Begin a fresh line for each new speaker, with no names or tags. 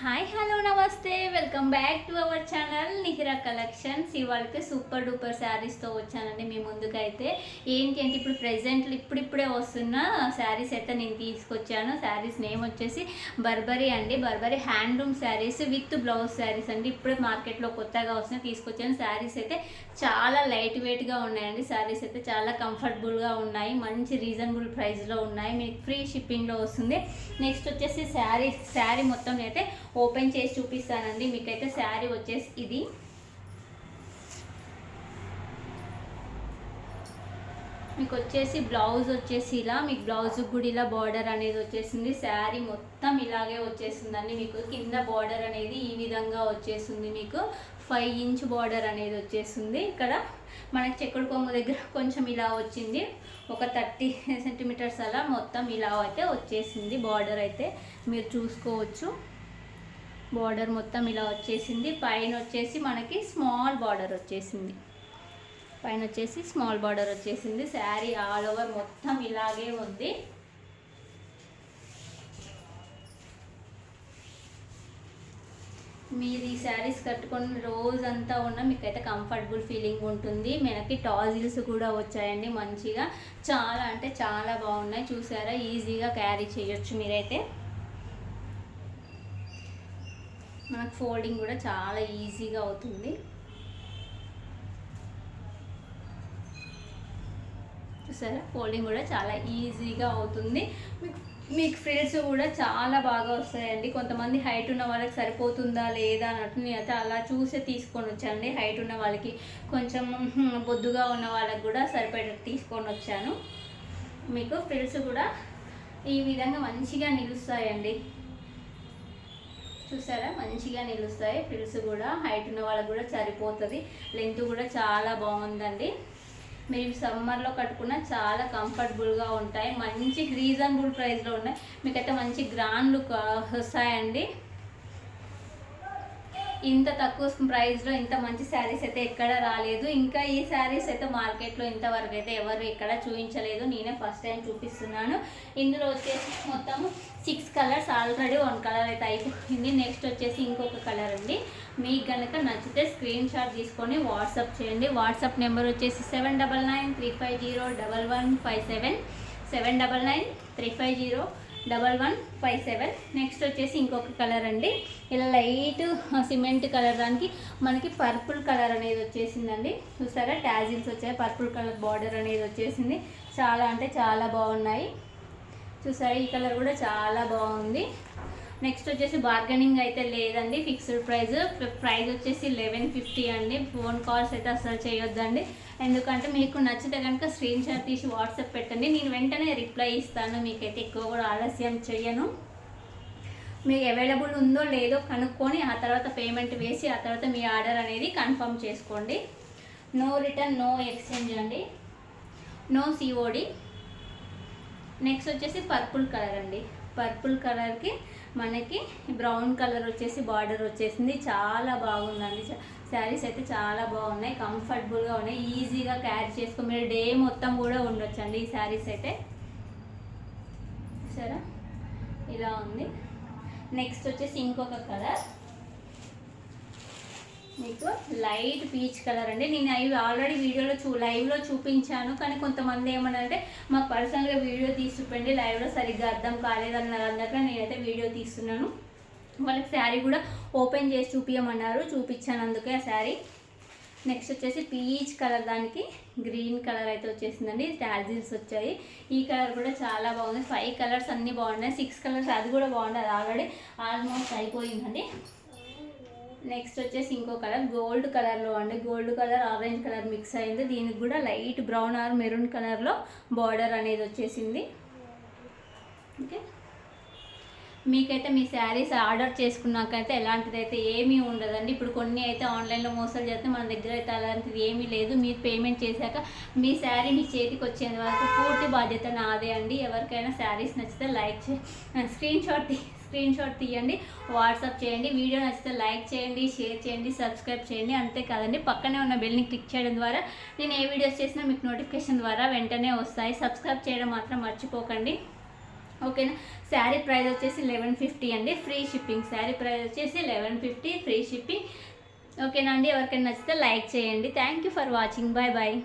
Hi hello నమస్తే. Welcome back to our channel Nihira collections ఇవాళకి super duper శారీస్తో వచ్చానండి మీ ముందుకైతే. ఏంటి అంటే ఇప్పుడు ప్రెసెంట్ ఇప్పుడిప్పుడే వస్తున్న శారీస్ అయితే నేను తీసుకొచ్చాను. శారీస్ నేమ్ వచ్చేసి బర్బరీ అండి. Burberry handloom saris with blouse saris అండి. ఇప్పుడే మార్కెట్లో కొత్తగా వస్తున్నాయి తీసుకొచ్చాను. శారీస్ అయితే చాలా లైట్ వెయిట్గా ఉన్నాయండి. శారీస్ అయితే చాలా కంఫర్టబుల్గా ఉన్నాయి. మంచి రీజనబుల్ ప్రైస్లో ఉన్నాయి. మీకు ఫ్రీ షిప్పింగ్లో వస్తుంది. నెక్స్ట్ వచ్చేసి శారీ శారీ మొత్తం అయితే ఓపెన్ చేసి చూపిస్తానండి. మీకైతే శారీ వచ్చేసి ఇది. మీకు వచ్చేసి బ్లౌజ్ వచ్చేసి ఇలా మీకు బ్లౌజ్ కూడా ఇలా బార్డర్ అనేది వచ్చేసింది. శారీ మొత్తం ఇలాగే వచ్చేసిందండి మీకు. కింద బార్డర్ అనేది ఈ విధంగా వచ్చేసింది మీకు. ఫైవ్ ఇంచ్ బార్డర్ అనేది వచ్చేసింది. ఇక్కడ మనకి చెక్కుడు కొమ్ము దగ్గర కొంచెం ఇలా వచ్చింది. ఒక థర్టీ సెంటీమీటర్స్ అలా మొత్తం ఇలా అయితే వచ్చేసింది బార్డర్ అయితే. మీరు చూసుకోవచ్చు. బార్డర్ మొత్తం ఇలా వచ్చేసింది. పైన వచ్చేసి మనకి స్మాల్ బార్డర్ వచ్చేసింది. పైన వచ్చేసి స్మాల్ బార్డర్ వచ్చేసింది. శారీ ఆల్ ఓవర్ మొత్తం ఇలాగే ఉంది. మీరు ఈ శారీస్ కట్టుకొని రోజంతా ఉన్న మీకైతే కంఫర్టబుల్ ఫీలింగ్ ఉంటుంది. మనకి టాజిల్స్ కూడా వచ్చాయండి మంచిగా. చాలా అంటే చాలా బాగున్నాయి. చూసారా? ఈజీగా క్యారీ చేయొచ్చు మీరైతే. మనకు ఫోల్డింగ్ కూడా చాలా ఈజీగా అవుతుంది. చూసారా? ఫోల్డింగ్ కూడా చాలా ఈజీగా అవుతుంది. మీకు మీకు ఫ్రిల్స్ కూడా చాలా బాగా వస్తాయండి. కొంతమంది హైట్ ఉన్న వాళ్ళకి సరిపోతుందా లేదా అన్నట్టు నేనైతే అలా చూసే తీసుకొని వచ్చానండి. హైట్ ఉన్న వాళ్ళకి కొంచెం బొద్దుగా ఉన్న వాళ్ళకి కూడా సరిపడేటట్టు తీసుకొని వచ్చాను. మీకు ఫ్రిల్స్ కూడా ఈ విధంగా మంచిగా నిలుస్తాయండి. చూసారా? మంచిగా నిలుస్తాయి. ఫ్రిల్స్ కూడా హైట్ ఉన్న వాళ్ళకి కూడా సరిపోతుంది. లెంత్ కూడా చాలా బాగుందండి. మీరు సమ్మర్లో కట్టుకున్న చాలా కంఫర్టబుల్గా ఉంటాయి. మంచి రీజనబుల్ ప్రైస్లో ఉన్నాయి. మీకైతే మంచి గ్రాండ్ లుక్ వస్తాయండి. ఇంత తక్కువ ప్రైస్లో ఇంత మంచి శారీస్ అయితే ఎక్కడ రాలేదు. ఇంకా ఈ శారీస్ అయితే మార్కెట్లో ఇంతవరకు అయితే ఎవరు ఎక్కడ చూపించలేదు. నేనే ఫస్ట్ టైం చూపిస్తున్నాను. ఇందులో వచ్చేసి మొత్తము six colours already one colour అయితే అయిపోయింది. నెక్స్ట్ వచ్చేసి ఇంకొక కలర్ అండి మీకు కనుక నచ్చితే స్క్రీన్ షాట్ తీసుకొని వాట్సాప్ చేయండి. వాట్సాప్ నెంబర్ వచ్చేసి seven double nine three five zero double one five seven seven double nine three five zero double one five seven. Next వచ్చేసి ఇంకొక కలర్ అండి. ఇలా లైట్ సిమెంట్ కలర్ దానికి మనకి పర్పుల్ కలర్ అనేది వచ్చేసిందండి. చూసారా? ట్యాజిల్స్ వచ్చాయి. పర్పుల్ కలర్ బార్డర్ అనేది వచ్చేసింది. చాలా అంటే చాలా బాగున్నాయి. చూసారా? ఈ కలర్ కూడా చాలా బాగుంది. నెక్స్ట్ వచ్చేసి బార్గెనింగ్ అయితే లేదండి ఫిక్స్డ్ ప్రైస్ ప్రైస్ వచ్చేసి లెవెన్ ఫిఫ్టీ అండి. ఫోన్ కాల్స్ అయితే అసలు చేయొద్దండి. ఎందుకంటే మీకు నచ్చితే కనుక స్క్రీన్ షాట్ తీసి వాట్సాప్ పెట్టండి. నేను వెంటనే రిప్లై ఇస్తాను. మీకైతే ఎక్కువ కూడా ఆలస్యం చేయను మీకు అవైలబుల్ ఉందో లేదో కనుక్కొని ఆ తర్వాత పేమెంట్ వేసి ఆ తర్వాత మీ ఆర్డర్ అనేది కన్ఫర్మ్ చేసుకోండి. నో రిటర్న్ నో ఎక్స్చేంజ్ అండి. నో సిఓడి నెక్స్ట్ వచ్చేసి పర్పుల్ కలర్ అండి. పర్పుల్ కలర్కి మనకి బ్రౌన్ కలర్ వచ్చేసి బార్డర్ వచ్చేసింది. చాలా బాగుందండి. శారీస్ అయితే చాలా బాగున్నాయి. కంఫర్టబుల్గా ఉన్నాయి. ఈజీగా క్యారీ చేసుకో మీరు డే మొత్తం కూడా ఉండొచ్చండి ఈ శారీస్ అయితే. సరే ఇలా ఉంది. నెక్స్ట్ వచ్చేసి ఇంకొక కలర్. మీకు లైట్ పీచ్ కలర్ అండి. నేను అవి ఆల్రెడీ వీడియోలో చూ లైవ్లో చూపించాను. కానీ కొంతమంది ఏమన్నారంటే మాకు పర్సనల్గా వీడియో తీసి చూపండి లైవ్లో సరిగ్గా అర్థం కాలేదన్నారు అందుకని నేనైతే వీడియో తీస్తున్నాను. వాళ్ళకి శారీ కూడా ఓపెన్ చేసి చూపించమన్నారు చూపించాను అందుకే ఆ శారీ. నెక్స్ట్ వచ్చేసి పీచ్ కలర్ దానికి గ్రీన్ కలర్ అయితే వచ్చేసిందండి. టాజిల్స్ వచ్చాయి. ఈ కలర్ కూడా చాలా బాగుంది. ఫైవ్ కలర్స్ అన్నీ బాగున్నాయి. సిక్స్ కలర్స్ అది కూడా బాగుంది. అది ఆల్రెడీ ఆల్మోస్ట్ అయిపోయిందండి. నెక్స్ట్ వచ్చేసి ఇంకో కలర్ గోల్డ్ కలర్లో అండి. Gold colour orange colour mix అయింది. దీనికి కూడా లైట్ బ్రౌన్ ఆర్ మెరూన్ కలర్లో బార్డర్ అనేది వచ్చేసింది. ఓకే. మీకైతే మీ శారీస్ ఆర్డర్ చేసుకున్నాకైతే ఎలాంటిది అయితే ఏమీ ఉండదండి. ఇప్పుడు కొన్ని అయితే ఆన్లైన్లో మోసాలు చేస్తే మన దగ్గర అయితే అలాంటిది ఏమీ లేదు. మీరు పేమెంట్ చేశాక మీ శారీ మీ చేతికి వచ్చేంత వరకు పూర్తి బాధ్యత నాదే అండి. ఎవరికైనా శారీస్ నచ్చితే లైక్ చే స్క్రీన్ షాట్ స్క్రీన్ షాట్ తీయండి వాట్సాప్ చేయండి వీడియో నచ్చితే లైక్ చేయండి షేర్ చేయండి సబ్స్క్రైబ్ చేయండి అంతే కాదండి పక్కనే ఉన్న బెల్ని క్లిక్ చేయడం ద్వారా నేను ఏ వీడియోస్ చేసినా మీకు నోటిఫికేషన్ ద్వారా వెంటనే వస్తాయి. సబ్స్క్రైబ్ చేయడం మాత్రం మర్చిపోకండి. ఓకేనా? శారీ ప్రైస్ వచ్చేసి లెవెన్ ఫిఫ్టీ అండి. ఫ్రీ షిప్పింగ్ శారీ ప్రైస్ వచ్చేసి లెవెన్ ఫిఫ్టీ ఫ్రీ షిప్పింగ్ ఓకేనా అండి? ఎవరికైనా నచ్చితే లైక్ చేయండి. Thank you for watching bye bye